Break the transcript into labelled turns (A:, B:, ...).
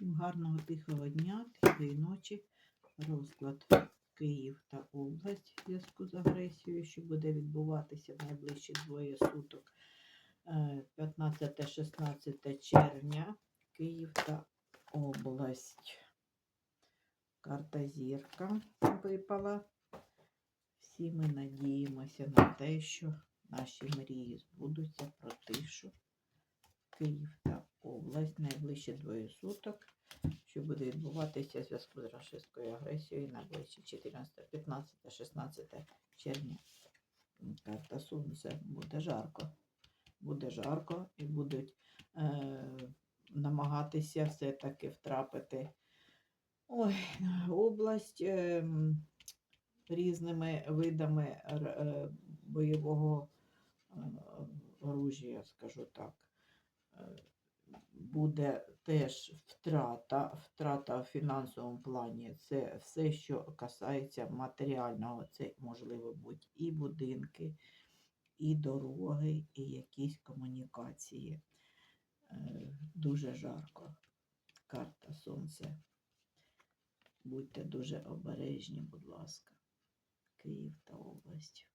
A: Всім гарного тихого дня, тихої ночі. Розклад Київ та область в зв'язку з агресією, що буде відбуватися в найближчі двоє суток. Е, 15-16 червня. Київ та область. Карта зірка випала. Всі ми надіємося на те, що наші мрії збудуться про тишу. Київ та область найближчі двоє суток, що буде відбуватися в зв'язку з рашистською агресією найближчі 14, 15, 16 червня. Карта Сонця буде жарко. Буде жарко і будуть е, намагатися все-таки втрапити ой, область е, різними видами е, бойового е, оружія, скажу так. Буде теж втрата, втрата в фінансовому плані. Це все, що касається матеріального, це можливо бути і будинки, і дороги, і якісь комунікації. Е, Дуже жарко. Карта Сонце. Будьте дуже обережні, будь ласка. Київ та область.